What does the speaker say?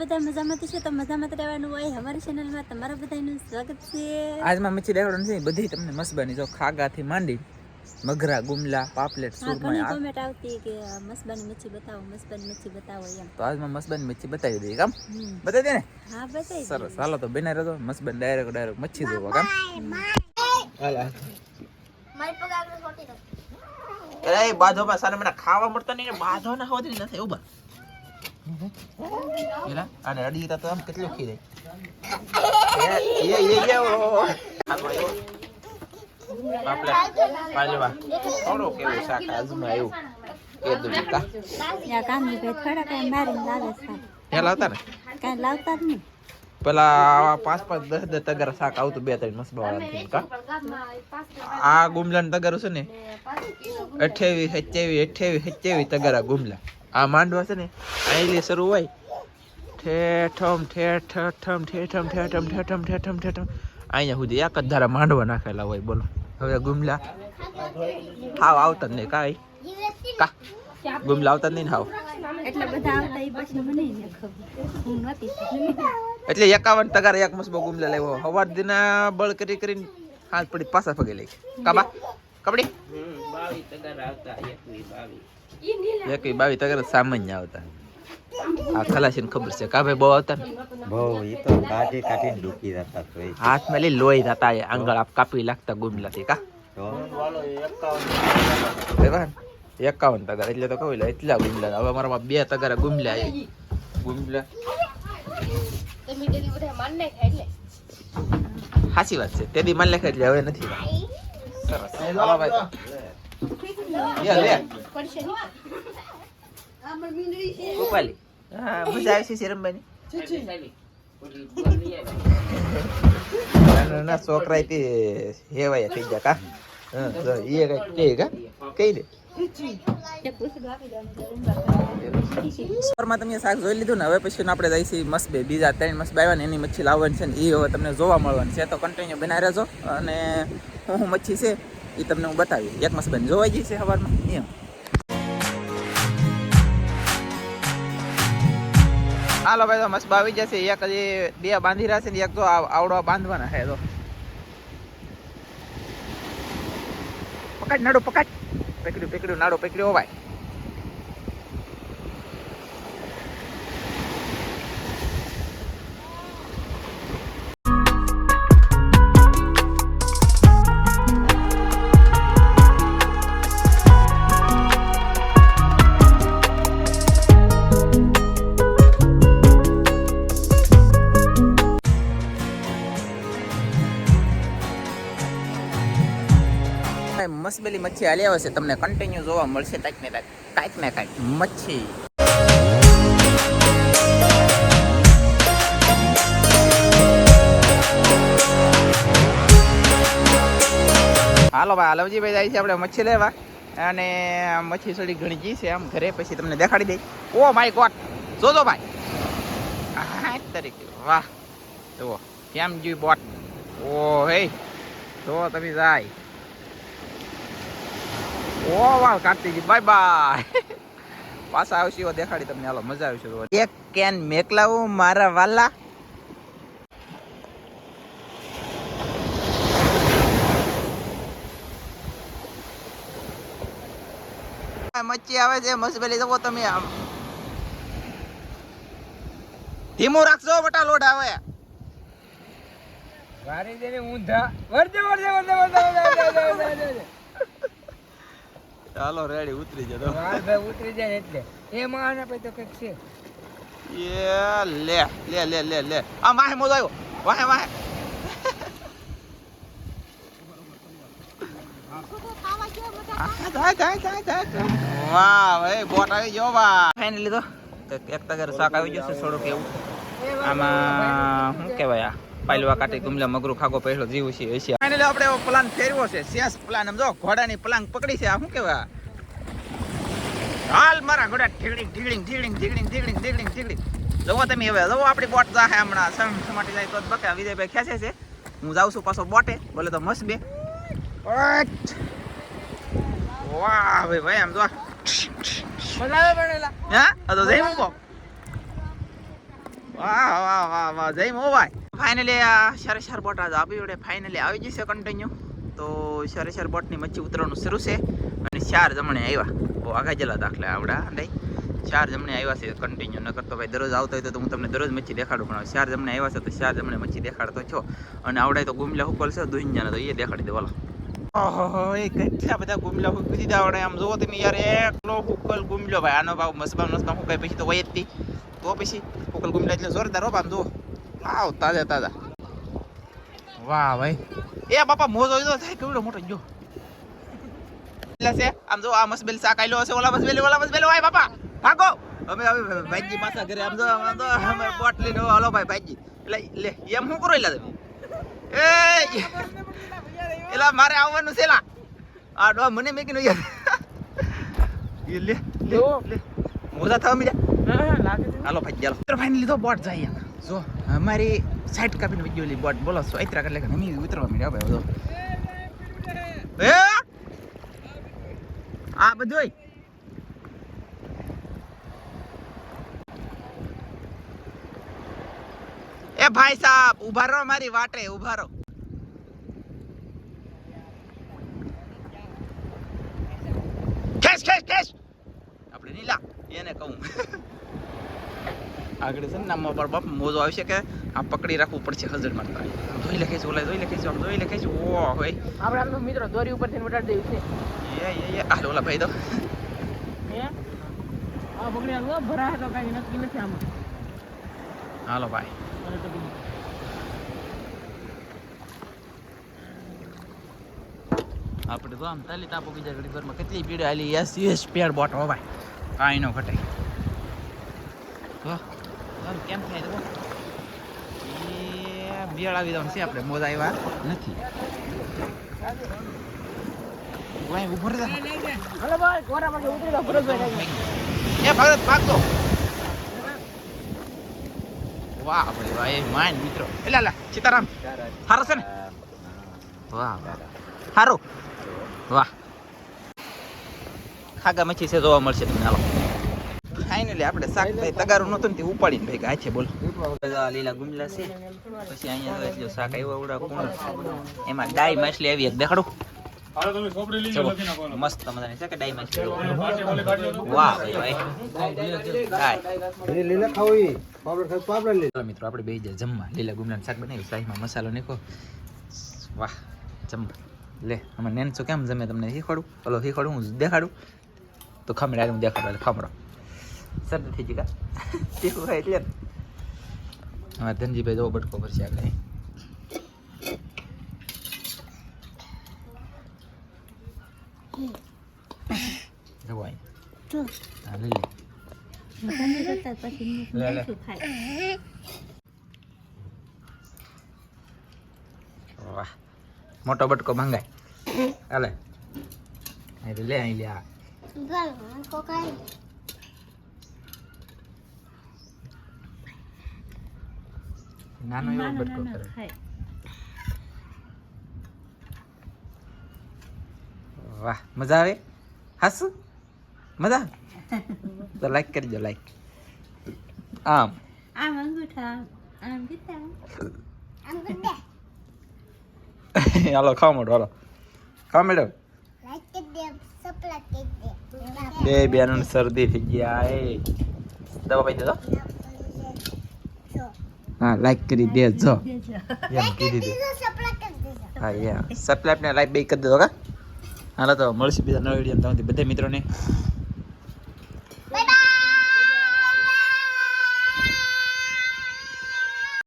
બધા મજામાં તો છે? તો મજામાં તો રહેવાનું હોય. અમારી ચેનલમાં તમારા બધાનું સ્વાગત છે. આજમાં મચ્છી બધી તમને મસ્બાની. જો ખાગાથી માંડી મગરા ગુમલા પાપલેટ સુરમઈ આ કોમેન્ટ આવતી કે મસ્બાની મચ્છી બતાવો મસ્બાની મચ્છી બતાવો એમ. તો આજમાં મસબાની મચ્છી બતાવી દઈએ કામ. બતાવી દે ને? હા બતાવી સરસ. હાલો તો બેના રહેતો મસ્બાન ડાયરેક્ટ ડાયરેક્ટ મચ્છી જોવા કામ? હાલ એ બાધો બા મને ખાવા મળતા નહીં બાધો ના હોતી નથી ઊભા. Gila, ada ah, di kita tuh kecil kiri. Iya iya iya iya. Aku ayo. Papla, પાજો બા થોડો કેવો શાક આજમાં આવ્યું એ દુડતા યા કામની પે થોડા કઈ મારી લાવે શાક એ લાવતા ને કઈ લાવતા જ નહીં પેલા પાંચ પાંચ દસ દસ તગર શાક આવતું બે ત્રણ મસ્ત વાળા આ ગુમલા તગર છે ને અઠ્યાવીસ અઠ્યાવીસ અઠ્યાવીસ અઠ્યાવીસ તગર આ ગુમલા આ માંડવા છે ને અહીંથી શરૂ હોય. ઠેઠમ ઠેઠમ ઠેઠમ ઠેઠમ ઠેઠમ ઠેઠમ ઠેઠમ. અહીંયા સુધી એક જ ધારા માંડવા નાખેલા હોય બોલો. હવે ગુમલા. હાવ આવતા જ નહીં કાંઈ. કા? ગુમલા આવતા જ નહીં ને હાવ? એટલે આવતા એકાવન તગાર એક મસ્બો ગુમલા લેવો. હવાર દિના બળ કરી કરીને હાથ પડી પાછા પગે લઈ કાબા? કબડી? એક બાવી તગાર સામાન્ય આવતા. આ ખલાસી ખબર છે કાભે બહુ આવતા ને? બહુ એ તો કાઢી કાઢીને ડૂકી જતા તો હાથમાં લઈ લોહી જતા આંગળ આપ કાપી લાગતા ગુમલાથી કા? તો? એકાવન તગર એટલે તો કહું એટલે એટલા ગુમલા હવે મારામાં બે તગર ગુમલા આવી ગુમલા. સાચી વાત છે. તે મન માન લેખા એટલે હવે નથી. સરસ ભાઈ લે. લે ગોપાલી હા મજા આવે છે ના ના ના છોકરા તે હેવાય થઈ ગયા કા? એ કઈ કે કઈ દે. તમે શાક જોઈ લીધું ને હવે પછી આપણે જઈશું મસ્બે બીજા ત્રણ મસ્બે આવ્યા ને એની મચ્છી લાવવાની છે ને એ હવે તમને જોવા મળવાની છે. તો કન્ટિન્યુ બનાવી રહેજો. અને હું હું મચ્છી છે એ તમને હું બતાવી એક મસ્બે જોવાઈ ગઈ છે સવારમાં એમ હાલો ભાઈ તો મસ્ત આવી જશે. એક હજી બે બાંધી રહ્યા છે ને એક તો આવડવા આવડો બાંધવાના છે તો. પકડ, નાડો, પકડ. પકડ્યું પકડ્યું, નાડો, પકડ્યો ભાઈ મસ્બેલી મચ્છી હાલી આવે છે, તમને કન્ટિન્યુ જોવા મળશે કાંઈક ને કાંઈક કાંઈક ને કાંઈક મચ્છી. હાલો ભાઈ હાલવજીભાઈ જાય છે આપણે મચ્છી લેવા. અને મચ્છી થોડી ઘણી જી છે, આમ ઘરે પછી તમને દેખાડી દઈ. ઓ માય ગોટ જોજો ભાઈ. તરીકે. વાહ, જુઓ, કેમ જોઈ બોટ? ઓ, હે જો તમે જાય. ઓ વાહ કાર્તિકજી બાય બાય પાછા આવશે એવો દેખાડી તમને. હાલો, મજા આવશે એક કેન મેકલાવું મારા વાલા. મચ્છી આવે છે, મસબેલી જવો તમે આમ. ધીમું રાખજો બટા લોડ આવે. વારી દેવી ઊંધા. વરજે વરજે વરજે વરજે વરજે ચાલો રેડી ઉતરી જતો ભાઈ ઉતરી જાય એટલે. એ માને પછી તો કંઈક છે. એ લે લે લે લે લે. આ માહે મોજ આવ્યો. વાહે વાહે. વાહ ભાઈ બોટ આવી ગયો બા ફાઇનલી તો એક- એક તગર શાક આવી જશે થોડુંક એવું. આમાં શું કહેવાય આ? પાલવા કાટી ગુમલા મગરું ખાગો પહેલો જીવ છે એશિયા ફાઇનલી આપણે એવો પ્લાન ફેરવો છે શેષ પ્લાન આમ જો ઘોડાની પ્લાન પકડી છે આ શું કહેવાય? હાલ મારા ઘોડા ઠીકડીંગ ઠીકડીંગ ઠીકડીંગ ઠીકડીંગ ઠીકડીંગ ઠીકડીંગ ઠીકડીંગ જવો તમે હવે જવો આપણી બોટ જાહે હમણાં. સમ સમાટી જાય તો જ બકે. વિજયભાઈ ખેંચે છે. હું જાઉં છું પાછો બોટે. બોલે તો મસ્ત બે. વાહ ભાઈ ભાઈ આમ જો મજા આવે હા? તો જઈ મૂકો વાહ વાહ વાહ વાહ જય મોબાઈ ફાઇનલી આ શરેશર બોટ આજ આપી ફાઇનલી આવી જશે કન્ટિન્યુ તો શરેશર બોટની મચ્છી ઉતરવાનું શરૂ છે અને ચાર જમણે આવ્યા. બહુ આગા જેલા દાખલા આવડા નહીં ચાર જમણે આવ્યા છે કન્ટિન્યુ ન કરતો ભાઈ દરરોજ આવતો હોય તો હું તમને દરરોજ મચ્છી દેખાડું, પણ ચાર જમણે આવ્યા છે તો ચાર જમણે મચ્છી દેખાડતો છો. અને આવડે તો ગુમલા હુકલ છે દુનિયાને તો એ દેખાડી દે બોલો ઓહો એ કેટલા બધા ગુમલા હુકી દીધા આવડે. આમ જોવો તમે યાર, એકલો હુકલ ગુમલો. ભાઈ આનો ભાવ મસબા મસબા હુકાય પછી તો વય જ તો પછી હુકલ ગુમલા એટલે જોરદાર હો, આમ જુઓ. આવ તાજા તાજા. વાહ ભાઈ. એ બાપા મોજો જો થાય કેવડો મોટો જો. એટલે છે આમ જો આ મસબેલ શાક આયલો હશે ઓલા મસબેલ ઓલા મસબેલ વાય બાપા ભાગો. અમે હવે ભાઈજી પાછા ઘરે આમ જો આમ તો અમે બોટ લઈને હાલો ભાઈ ભાઈજી. એટલે લે એમ શું કરો એલા તમે? એ એલા મારે આવવાનું છે લા આ ડો મને મેં કીધું યાર એ લે લે મોજા થવા મીડ્યા. હાલો ભાઈ ચાલો તો ફાઇનલી તો બોટ જાય યાર જો, અમારી સાઈડ કાપીને વિડિયો લી બોટ બોલો સો એટલા એટલે કે નમી ઉતરવા મીડ્યા ભાઈ બધો એ! આ બધું એ ભાઈ સાહેબ ઊભા રહો, મારી વાટે ઊભા રહો. ખેસ ખેસ ખેસ આપણે નીલા, એને કહું. આગળ છે ને નામમાં પર બાપ મોજો આવશે કે આ પકડી રાખવું પડશે હજર મારતા. જોઈ લખે છે ઓલા જોઈ લખે છે જોઈ લખે છે. ઓ હોય આપણે આમ તો મિત્રો દોરી ઉપરથી વટાડી દેવું છે. એ એ એ. હાલ ઓલા ભાઈ દો. હે? આ પકડી આલો ભરાય તો કાંઈ નક્કી નથી આમાં. હાલો ભાઈ. તો. આપણે તો આમ તાલી તાપો બીજા ઘડી ઘરમાં કેટલી પીડ આલી એસ એસ પેડ બોટ હો ભાઈ. કાંઈ નો ઘટે. તો આમ કેમ થાય તો એ જવાનું છે આપણે મોજ આવ્યા નથી. ભાઈ ઊભો રહે. હાલો ભાઈ કોરા પાસે ઉતરી જાઓ ભરતભાઈ એ ભરત વાહ ભાઈ માન મિત્રો. એટલે લા સીતારામ સારો છે ને? વાહ વાહ. સારું વાહ. ખાગા મચી છે જોવા મળશે તમને. હાલો. ફાઇનલી આપણે શાક ભાઈ તગારું નતું ને ઉપાડીને ભાઈ ગાય છે બોલો. લીલા ગુમલા છે. પછી અહીંયા જો શાક આવ્યો ઉડા કોણ? એમાં ડાઈ માછલી આવી એક દેખાડું. મસ્ત મજાની છે કે ડાઈ માછલી વાહ ભાઈ ભાઈ. લીલા ખાવી મિત્રો આપણે બે જાય જમવા. લીલા ગુમલાનું શાક બનાવ્યું શાહીમાં મસાલો નાખો વાહ જમવા લે આમાં શું કેમ જમે તમને શીખવાડું? હલો શીખવાડું હું દેખાડું. તો ખમડા હું દેખાડું એટલે ખમડો શરદી થઈ કા શીખવું હોય એટલે. હા ધનજીભાઈ જો બટકો ભરશે આગળ. જવો અહીં હા લઈ લે. મોટો બટકો મંગાય. હાલે. લે અહીં લે આ. નાનો એવો બટકો કરે વાહ મજા આવે હાસુ મજા તો લાઈક કરજો લાઈક આમ આમ અંગૂઠા આમ કીધા હાલો ખાવા માંડો હાલો ખાવા માંડો બે બેન શરદી થઈ ગયા એ દવા પાઈ દેજો હા લાઈક કરી દેજો. દેજો. એમ કરી દીધું હા યા. સબસ્ક્રાઇબ ને લાઈક બે કરી દેજો કા? હાલો તો મળશે બીજા નવા વીડિયો તમારી બધા મિત્રોને.